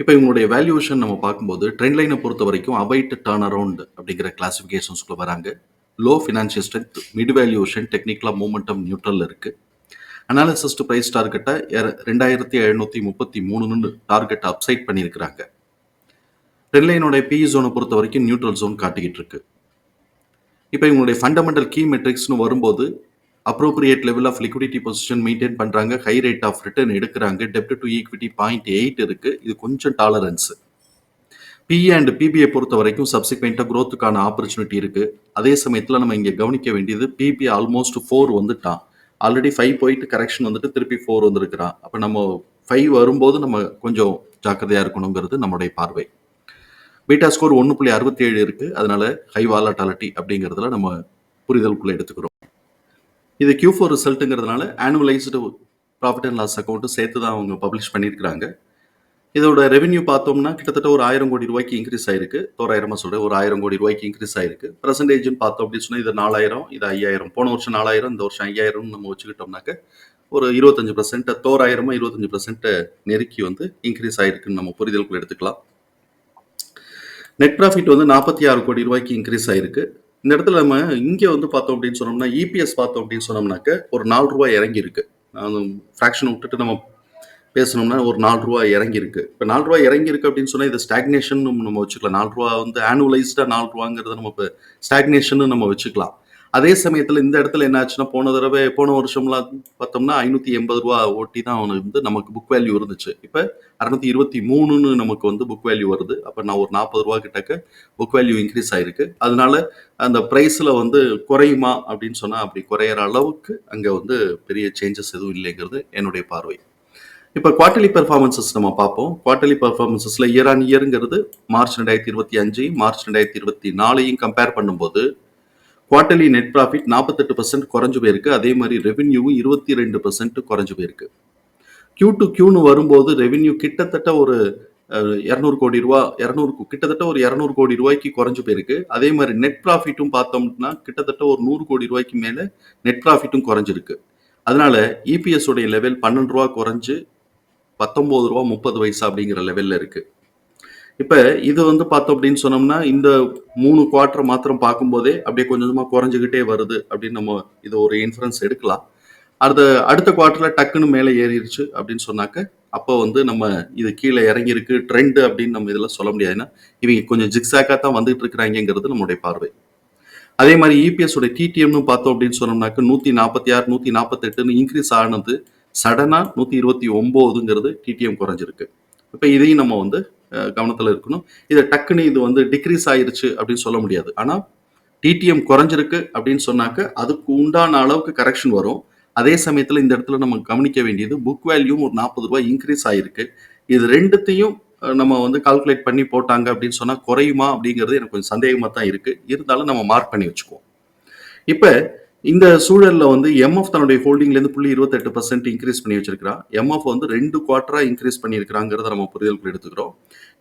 இப்போ இவங்களுடைய வேல்யூவேஷன் நம்ம பார்க்கும்போது ட்ரெண்ட் லைனை பொறுத்த வரைக்கும் அவைட் டர்ன் அரவுண்ட் அப்படிங்கிற கிளாசிஃபிகேஷன்ஸ்குள்ள வராங்க. Low financial strength mid valuation டெக்னிக்கலாக மூமெண்டம் நியூட்ரல் இருக்குது அனாலிசிஸ் டு ப்ரைஸ் டார்கெட்டை ரெண்டாயிரத்தி எழுநூற்றி முப்பத்தி மூணுன்னு டார்கெட் அப்சைட் பண்ணியிருக்கிறாங்க. ட்ரெண்ட் லைனோட பிஇ ஜோனை பொறுத்த வரைக்கும் நியூட்ரல் ஜோன் காட்டிக்கிட்டு இருக்கு. இப்போ இவங்களுடைய ஃபண்டமெண்டல் கீ மெட்ரிக்ஸ்னு வரும்போது appropriate level of liquidity position maintain பண்ணுறாங்க ஹை ரேட் ஆஃப் ரிட்டர்ன் எடுக்கிறாங்க. டெப்ட் டு ஈக்விட்டி பாயிண்ட் எயிட் இருக்குது இது கொஞ்சம் டாலரன்ஸ் பிஇ அண்ட் பிபிஐ பொறுத்த வரைக்கும் சப்சிக்வெண்ட்டாக க்ரோத்துக்கான ஆப்பர்ச்சுனிட்டி இருக்குது அதே சமயத்தில் நம்ம இங்கே கவனிக்க வேண்டியது பிபி ஆல்மோஸ்ட் ஃபோர் வந்துட்டான். ஆல்ரெடி ஃபைவ் போயிட்டு கரெக்ஷன் வந்துட்டு திருப்பி ஃபோர் வந்துருக்கிறான். அப்போ நம்ம ஃபைவ் வரும்போது நம்ம கொஞ்சம் ஜாக்கிரதையாக இருக்கணுங்கிறது நம்முடைய பார்வை. பீட்டா ஸ்கோர் ஒன்று புள்ளி அறுபத்தி ஏழு அதனால் அதனால ஹை வாலட்டாலிட்டி அப்படிங்கிறதுல நம்ம புரிதலுக்குள்ளே எடுத்துக்கிறோம். இது கியூ ஃபோர் ரிசல்ட்டுங்கிறதுனால ஆனுவலைஸ்டு ப்ராஃபிட் அண்ட் லாஸ் அக்கௌண்ட்டும் சேர்த்து தான் அவங்க பப்ளிஷ் பண்ணியிருக்கிறாங்க. இதோட ரெவென்யூ பார்த்தோம்னா கிட்டத்தட்ட ஒரு ஆயிரம் கோடி ரூபாய்க்கு இன்க்ரீஸ் ஆயிருக்கு. தோராயிரமாக சொல்கிறேன் ஒரு ஆயிரம் கோடி ரூபாய்க்கு இன்க்ரீஸ் ஆயிருக்கு. பர்சன்டேஜ்னு பார்த்தோம் அப்படின்னு சொன்னால் இது நாலாயிரம் இது ஐயாயிரம். போன வருஷம் நாலாயிரம் இந்த வருஷம் ஐயாயிரம் நம்ம வச்சுக்கிட்டோம்னாக்க ஒரு இருபத்தஞ்சு பர்சன்ட்டை தோராயிரமாக இருபத்தஞ்சு பர்சன்ட்டை நெருக்கி வந்து இன்க்ரீஸ் ஆயிருக்குன்னு நம்ம புரிதலுக்குள்ள எடுத்துக்கலாம். நெட் ப்ராஃபிட் வந்து நாற்பத்தி ஆறு கோடி ரூபாய்க்கு இன்க்ரீஸ் ஆயிருக்கு. இந்த இடத்துல நம்ம இங்கே வந்து பார்த்தோம் அப்படின்னு சொன்னோம்னா இபிஎஸ் பார்த்தோம் அப்படின்னு சொன்னோம்னாக்க ஒரு நாலு ரூபாய் இறங்கி இருக்கு ஃப்ராக்ஷன் விட்டுட்டு நம்ம பேசணும்னா ஒரு நாலு ரூபா இறங்கி இருக்கு இப்போ நாலு ரூபா இறங்கி இருக்கு அப்படின்னு சொன்னால் இது ஸ்டாக்னேஷன் நம்ம வச்சுக்கலாம். நாலு ரூபா வந்து ஆனுவலைஸ்டாக நாலு ரூபாங்கிறத நம்ம இப்போ ஸ்டாக்னேஷன் நம்ம வச்சுக்கலாம். அதே சமயத்தில் இந்த இடத்துல என்ன ஆச்சுன்னா போன தடவை போன வருஷம்லாம் பார்த்தோம்னா ஐநூற்றி எண்பது ரூபா ஓட்டி தான் அவனுக்கு வந்து நமக்கு புக் வேல்யூ இருந்துச்சு. இப்போ அறுநூத்தி இருபத்தி மூணுன்னு நமக்கு வந்து புக் வேல்யூ வருது. அப்போ நான் ஒரு நாற்பது ரூபா கிட்டக்க புக் வேல்யூ இன்க்ரீஸ் ஆயிருக்கு. அதனால அந்த ப்ரைஸில் வந்து குறையுமா அப்படின்னு சொன்னால் அப்படி குறையிற அளவுக்கு அங்கே வந்து பெரிய சேஞ்சஸ் எதுவும் இல்லைங்கிறது என்னுடைய பார்வை. இப்போ குவார்டர்லி பெர்ஃபார்மன்சஸ் நம்ம பார்ப்போம். குவார்டர்லி பெர்ஃபார்மன்சஸில் இயர் ஆன் இயருங்கிறது மார்ச் ரெண்டாயிரத்தி இருபத்தி அஞ்சு மார்ச் ரெண்டாயிரத்தி இருபத்தி நாலையும் கம்பேர் பண்ணும்போது குவார்டர்லி நெட் ப்ராஃபிட் நாற்பத்தெட்டு பர்சன்ட் குறைஞ்சு போயிருக்கு. அதே மாதிரி ரெவென்யூவும் இருபத்தி ரெண்டு பர்சன்ட் குறைஞ்சு போயிருக்கு. கியூ டு கியூன்னு வரும்போது ரெவென்யூ கிட்டத்தட்ட ஒரு இரநூறு கோடி ரூபா இரநூறு கிட்டத்தட்ட ஒரு இரநூறு கோடி ரூபாய்க்கு குறைஞ்சு போயிருக்கு. அதே மாதிரி நெட் ப்ராஃபிட்டும் பார்த்தோம்னா கிட்டத்தட்ட ஒரு நூறு கோடி ரூபாய்க்கு மேலே நெட் ப்ராஃபிட்டும் குறைஞ்சிருக்கு. அதனால இபிஎஸ் உடைய லெவல் பன்னெண்டு ரூபா குறைஞ்சு பத்தொம்போது ரூபா முப்பது வயசு அப்படிங்கிற லெவலில் இருக்குது இப்போ இது வந்து பார்த்தோம் அப்படின்னு சொன்னோம்னா இந்த மூணு குவார்டர் மாத்திரம் பார்க்கும்போதே அப்படியே கொஞ்சம் கொஞ்சமாக குறைஞ்சிக்கிட்டே வருது அப்படின்னு நம்ம இது ஒரு இன்ஃபரன்ஸ் எடுக்கலாம். அடுத்த அடுத்த குவார்ட்டரில் டக்குன்னு மேலே ஏறிடுச்சு அப்படின்னு சொன்னாக்க அப்போ வந்து நம்ம இது கீழே இறங்கியிருக்கு ட்ரெண்டு அப்படின்னு நம்ம இதெல்லாம் சொல்ல முடியாது. ஏன்னா இவங்க கொஞ்சம் ஜிக்ஸாக்காக தான் வந்துட்டு இருக்கிறாங்கிறது நம்மளுடைய பார்வை. அதே மாதிரி இபிஎஸ் உடைய டிடிஎம்னு பார்த்தோம் அப்படின்னு சொன்னோம்னாக்க நூற்றி நாற்பத்தி ஆறு நூற்றி நாற்பத்தெட்டுன்னு இன்க்ரீஸ் ஆனது சடனாக நூற்றி இருபத்தி ஒம்போதுங்கிறது டிடிஎம் குறைஞ்சிருக்கு. இப்போ இதையும் நம்ம வந்து கவனத்தில் இருக்கணும். இதை டக்குன்னு இது வந்து டிக்ரீஸ் ஆயிருச்சு அப்படின்னு சொல்ல முடியாது. ஆனால் டிடிஎம் குறைஞ்சிருக்கு அப்படின்னு சொன்னாக்க அதுக்கு உண்டான அளவுக்கு கரெக்ஷன் வரும். அதே சமயத்தில் இந்த இடத்துல நம்ம கவனிக்க வேண்டியது புக் வேல்யூம் ஒரு நாற்பது ரூபாய் இன்க்ரீஸ் ஆயிருக்கு. இது ரெண்டுத்தையும் நம்ம வந்து கால்குலேட் பண்ணி போட்டாங்க அப்படின்னு சொன்னால் குறையுமா அப்படிங்கிறது எனக்கு கொஞ்சம் சந்தேகமாக தான் இருக்குது இருந்தாலும் நம்ம மார்க் பண்ணி வச்சுக்குவோம். இப்போ இந்த சூழல்ல வந்து எம்எஃப் தன்னுடைய ஹோல்டிங்லேருந்து புள்ளி இருபத்தெட்டு பர்சன்ட் இன்க்ரீஸ் பண்ணி வச்சிருக்கிறான் எம்எஃப் வந்து ரெண்டு குவார்டரா இன்க்ரீஸ் பண்ணியிருக்கிறாங்கிறத நம்ம புரிதலுக்கு எடுத்துக்கிறோம்.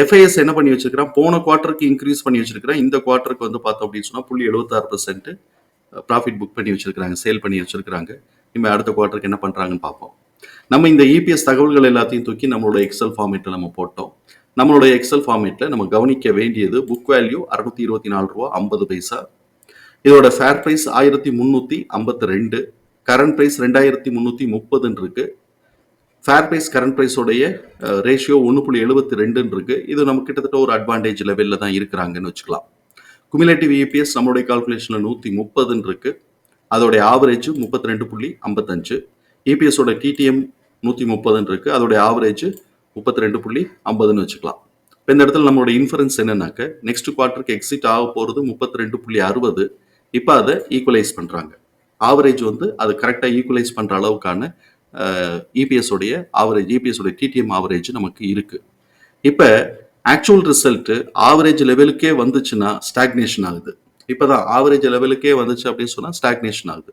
எஃப்ஐஎஸ் என்ன பண்ணி வச்சிருக்கிறான் போன குவார்டருக்கு இன்க்ரீஸ் பண்ணி வச்சிருக்கிறான் இந்த குவார்டருக்கு வந்து பார்த்தோம் அப்படின்னு சொன்னா புள்ளி எழுபத்தாறு பர்சன்ட் ப்ராஃபிட் புக் பண்ணி வச்சிருக்கிறாங்க. சேல் பண்ணி வச்சிருக்கிறாங்க. இனிமே அடுத்த குவார்டருக்கு என்ன பண்றாங்கன்னு பார்ப்போம். நம்ம இந்த இபிஎஸ் தகவல்கள் எல்லாத்தையும் தூக்கி நம்மளோட எக்ஸல் ஃபார்மேட்டில் நம்ம போட்டோம். நம்மளுடைய எக்ஸல் ஃபார்மேட்டில் நம்ம கவனிக்க வேண்டியது புக் வேல்யூ அறுநூத்தி இருபத்தி நாலு ரூபா ஐம்பது பைசா இதோட ஃபேர் ப்ரைஸ் ஆயிரத்தி முந்நூற்றி ஐம்பத்தி ரெண்டு கரண்ட் ப்ரைஸ் ரெண்டாயிரத்தி முந்நூற்றி முப்பதுன்னு இருக்கு ஃபேர் ப்ரைஸ் கரண்ட் ப்ரைஸோடைய ரேஷியோ ஒன்று புள்ளி எழுபத்தி ரெண்டுன்னு இருக்கு இது நம்ம கிட்டத்தட்ட ஒரு அட்வான்டேஜ் லெவலில் தான் இருக்கிறாங்கன்னு வச்சுக்கலாம். குமுலேட்டிவ் இபிஎஸ் நம்மளுடைய கால்குலேஷனில் நூற்றி முப்பதுன்னு இருக்கு அதோடைய ஆவரேஜ் முப்பத்தி ரெண்டு புள்ளி ஐம்பத்தஞ்சு. இபிஎஸோட டிடிஎம் நூற்றி முப்பதுன்னு இருக்கு அதோடைய ஆவரேஜ் முப்பத்தி ரெண்டு புள்ளி ஐம்பதுன்னு வச்சுக்கலாம். இப்போ இந்த இடத்துல நம்மளோட இன்ஃபரன்ஸ் என்னன்னாக்க நெக்ஸ்ட் குவார்ட்டருக்கு எக்ஸிட் ஆக போகிறது முப்பத்தி ரெண்டு புள்ளி அறுபது. இப்போ அதை ஈக்குவலைஸ் பண்ணுறாங்க ஆவரேஜ் வந்து அது கரெக்டாக ஈக்குவலைஸ் பண்ணுற அளவுக்கான இபிஎஸ் உடைய ஆவரேஜ் இபிஎஸ் உடைய டிடிஎம் ஆவரேஜ் நமக்கு இருக்குது இப்போ ஆக்சுவல் ரிசல்ட்டு ஆவரேஜ் லெவலுக்கே வந்துச்சுன்னா ஸ்டாக்னேஷன் ஆகுது. இப்போ தான் ஆவரேஜ் லெவலுக்கே வந்துச்சு அப்படின்னு சொன்னால் ஸ்டாக்னேஷன் ஆகுது.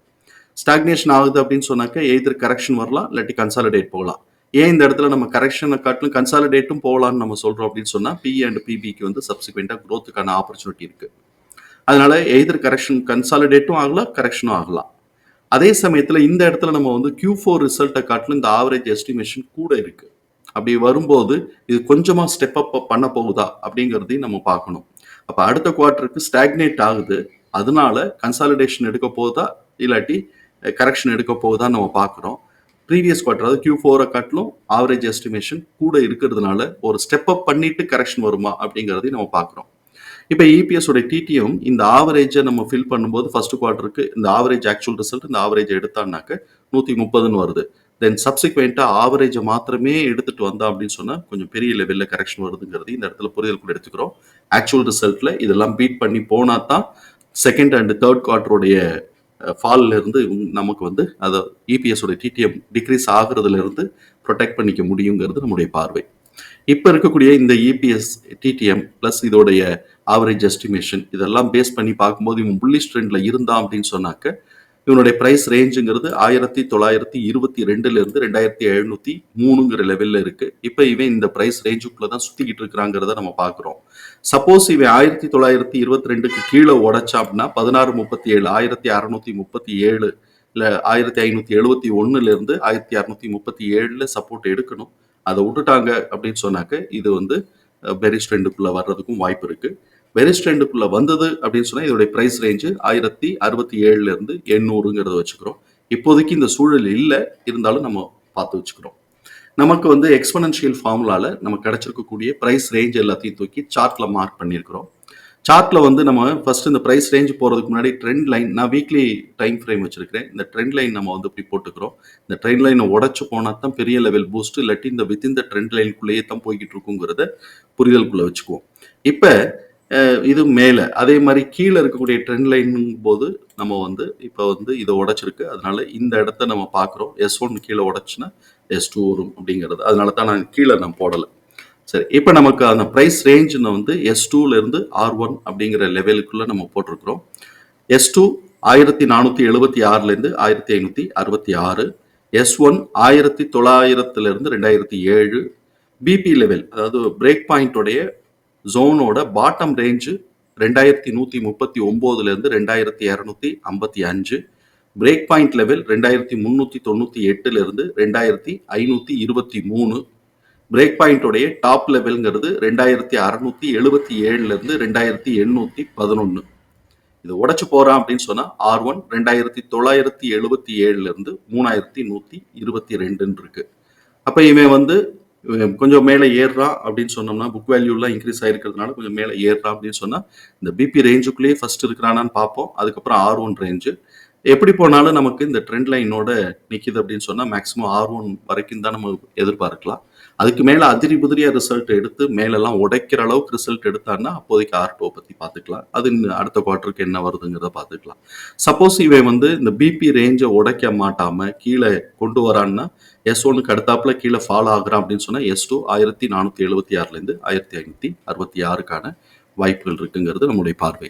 ஸ்டாக்னேஷன் ஆகுது அப்படின்னு சொன்னாக்க எய்தர் கரெக்ஷன் வரலாம் இல்லாட்டி கன்சாலிடேட் போகலாம். ஏன் இந்த இடத்துல நம்ம கரெக்ஷனை காட்டிலும் கன்சாலிடேட்டும் போகலாம்னு நம்ம சொல்கிறோம் அப்படின்னு சொன்னால் பி அண்ட் பிபிக்கு வந்து சப்சிக்வெண்டா க்ரோத்துக்கான ஆப்பர்ச்சுனிட்டி இருக்குது அதனால எய்தர் கரெக்ஷன் கன்சாலிடேட்டும் ஆகலாம் கரெக்ஷனும் ஆகலாம் அதே சமயத்தில் இந்த இடத்துல நம்ம வந்து கியூ ஃபோர் ரிசல்ட்டை காட்டிலும் இந்த ஆவரேஜ் எஸ்டிமேஷன் கூட இருக்கு. அப்படி வரும்போது இது கொஞ்சமா ஸ்டெப் அப் பண்ண போகுதா அப்படிங்கிறதையும் நம்ம பார்க்கணும். அப்போ அடுத்த குவார்ட்டருக்கு ஸ்டாக்னேட் ஆகுது. அதனால கன்சாலிடேஷன் எடுக்க போகுதா? இல்லாட்டி கரெக்ஷன் எடுக்க போகுதா நம்ம பார்க்குறோம். ப்ரீவியஸ் குவார்ட்டர் அதாவது கியூ ஃபோரை காட்டிலும் ஆவரேஜ் எஸ்டிமேஷன் கூட இருக்கிறதுனால ஒரு ஸ்டெப் அப் பண்ணிட்டு கரெக்ஷன் வருமா அப்படிங்கிறதையும் நம்ம பார்க்குறோம். இப்போ இபிஎஸ் உடைய டிடிஎம் இந்த ஆவரேஜை நம்ம ஃபில் பண்ணும்போது ஃபர்ஸ்ட் குவார்டருக்கு இந்த ஆவரேஜ் ஆக்சுவல் ரிசல்ட் இந்த ஆவரேஜ் எடுத்தான்னாக்க நூற்றி முப்பதுன்னு வருது. தென் சப்சிக்வெண்ட்டாக ஆவரேஜை மாத்திரமே எடுத்துகிட்டு வந்தா அப்படின்னு சொன்னால் கொஞ்சம் பெரிய லெவலில் கரெக்ஷன் வருதுங்கிறது இந்த இடத்துல புரிதல் கூட எடுத்துக்கிறோம். ஆக்சுவல் ரிசல்ட்டில் இதெல்லாம் பீட் பண்ணி போனால் தான் செகண்ட் அண்ட் தேர்ட் குவார்டருடைய ஃபால்ல இருந்து நமக்கு வந்து அதை இபிஎஸ் உடைய டிடிஎம் டிக்ரீஸ் ஆகுறதுல இருந்து ப்ரொடெக்ட் பண்ணிக்க முடியுங்கிறது நம்முடைய பார்வை. இப்போ இருக்கக்கூடிய இந்த இபிஎஸ் டிடிஎம் ப்ளஸ் இதோடைய ஆவரேஜ் எஸ்டிமேஷன் இதெல்லாம் பேஸ் பண்ணி பார்க்கும்போது இவன் புள்ளிஷ் ட்ரெண்டில் இருந்தான் அப்படின்னு சொன்னாக்க இவனுடைய ப்ரைஸ் ரேஞ்சுங்கிறது ஆயிரத்தி தொள்ளாயிரத்தி இருபத்தி ரெண்டுலேருந்து ரெண்டாயிரத்தி எழுநூத்தி மூணுங்கிற லெவலில் இருக்குது இப்போ இவன் இந்த ப்ரைஸ் ரேஞ்சுக்குள்ளே தான் சுற்றிக்கிட்டு இருக்கிறாங்கிறத நம்ம பார்க்குறோம். சப்போஸ் இவன் ஆயிரத்தி தொள்ளாயிரத்தி இருபத்தி ரெண்டுக்கு கீழே உடைச்சா அப்படின்னா பதினாறு முப்பத்தி ஏழு ஆயிரத்தி அறநூற்றி முப்பத்தி ஏழு இல்லை ஆயிரத்தி ஐநூற்றி எழுபத்தி ஒன்றுலேருந்து ஆயிரத்தி அறநூற்றி முப்பத்தி ஏழில் சப்போர்ட் எடுக்கணும். அதை விட்டுட்டாங்க அப்படின்னு சொன்னாக்க இது வந்து பெரிஸ் ட்ரெண்டுக்குள்ள வர்றதுக்கும் வாய்ப்பு இருக்கு. பெரிஸ் ட்ரெண்டுக்குள்ள வந்தது அப்படின்னு சொன்னா இதோடைய பிரைஸ் ரேஞ்சு ஆயிரத்தி அறுபத்தி ஏழுல இருந்து எண்ணூறுங்கிறத வச்சுக்கிறோம். இப்போதைக்கு இந்த சூழல் இல்லை இருந்தாலும் நம்ம பார்த்து வச்சுக்கிறோம். நமக்கு வந்து எக்ஸ்பனன்ஷியல் ஃபார்முலால நம்ம கிடைச்சிருக்கக்கூடிய பிரைஸ் ரேஞ்ச் எல்லாத்தையும் தூக்கி சார்ட்ல மார்க் பண்ணியிருக்கிறோம். சார்ட்ல வந்து நம்ம ஃபர்ஸ்ட் இந்த ப்ரைஸ் ரேஞ்ச் போறதுக்கு முன்னாடி ட்ரெண்ட் லைன் நான் வீக்லி டைம் ஃப்ரேம் வச்சிருக்கிறேன். இந்த ட்ரெண்ட் லைன் நம்ம வந்து இப்படி போட்டுக்கிறோம். இந்த ட்ரெண்ட் லைனை உடச்சு போனால் தான் பெரிய லெவல் பூஸ்ட் இல்லாட்டி இந்த வித் இந்த ட்ரெண்ட் லைனுக்குள்ளேயே தான் போய்கிட்டு இருக்குங்கிறத புரிதலுக்குள்ள வச்சுக்குவோம். இப்போ இது மேலே அதே மாதிரி கீழே இருக்கக்கூடிய ட்ரெண்ட் லைன் போது நம்ம வந்து இப்போ வந்து இதை உடைச்சிருக்கு. அதனால இந்த இடத்த நம்ம பார்க்குறோம். எஸ் ஒன் கீழே உடச்சுன்னா எஸ் டூ வரும் அப்படிங்கிறது. அதனால தான் நான் கீழே நான் போடலை. சரி இப்போ நமக்கு அந்த ப்ரைஸ் ரேஞ்சுன்னு வந்து எஸ் டூலேருந்து ஆர் ஒன் அப்படிங்கிற லெவலுக்குள்ளே நம்ம போட்டிருக்கிறோம். எஸ் டூ ஆயிரத்தி நானூற்றி எழுபத்தி ஆறுலேருந்து ஆயிரத்தி ஐநூற்றி அறுபத்தி ஆறு எஸ் ஒன் ஆயிரத்தி தொள்ளாயிரத்துலேருந்து ரெண்டாயிரத்தி ஏழு பிபி லெவல் அதாவது பிரேக் பாயிண்டோடைய ஜோனோட பாட்டம் ரேஞ்சு ரெண்டாயிரத்தி நூற்றி முப்பத்தி ஒம்போதுலேருந்து ரெண்டாயிரத்தி இரநூத்தி ஐம்பத்தி அஞ்சு பிரேக் பாயிண்ட் லெவல் ரெண்டாயிரத்தி முந்நூற்றி தொண்ணூற்றி எட்டுலேருந்து ரெண்டாயிரத்தி ஐநூற்றி இருபத்தி மூணு பிரேக் பாயிண்டோடைய டாப் லெவல்ங்கிறது ரெண்டாயிரத்தி அறுநூத்தி எழுபத்தி ஏழுல இருந்து ரெண்டாயிரத்தி எண்ணூத்தி பதினொன்னு. இது உடச்சு போறான் அப்படின்னு சொன்னா ஆர் ஒன் ரெண்டாயிரத்தி தொள்ளாயிரத்தி எழுபத்தி ஏழுல இருந்து மூணாயிரத்தி நூத்தி இருபத்தி ரெண்டுன்னு இருக்கு அப்ப இவன் வந்து கொஞ்சம் மேலே ஏறுறான் அப்படின்னு சொன்னோம்னா புக் வேல்யூலாம் இன்க்ரீஸ் ஆயிருக்கிறதுனால கொஞ்சம் மேலே ஏறுறான் அப்படின்னு சொன்னா இந்த பிபி ரேஞ்சுக்குள்ளேயே ஃபர்ஸ்ட் இருக்கிறானான்னு பார்ப்போம். அதுக்கப்புறம் ஆர் ஒன் ரேஞ்சு எப்படி போனாலும் நமக்கு இந்த ட்ரெண்ட் லைனோட நிற்கிது அப்படின்னு சொன்னால் மேக்ஸிமம் ஆர் ஒன் வரைக்கும் தான் நம்ம எதிர்பார்க்கலாம். அதுக்கு மேலே அதிரி புதிரியாக ரிசல்ட் எடுத்து மேலெல்லாம் உடைக்கிற அளவுக்கு ரிசல்ட் எடுத்தான்னா அப்போதைக்கு ஆர் டூ பற்றி பார்த்துக்கலாம். அது அடுத்த குவார்ட்டருக்கு என்ன வருதுங்கிறத பார்த்துக்கலாம். சப்போஸ் இவன் வந்து இந்த பிபி ரேஞ்சை உடைக்க மாட்டாமல் கீழே கொண்டு வரான்னா எஸ் ஒனுக்கு அடுத்தாப்புல கீழே ஃபாலோ ஆகுறான் அப்படின்னு சொன்னால் எஸ் டூ ஆயிரத்தி நானூற்றி எழுபத்தி ஆறுலேருந்து ஆயிரத்தி ஐநூற்றி அறுபத்தி ஆறுக்கான வாய்ப்புகள் இருக்குங்கிறது நம்முடைய பார்வை.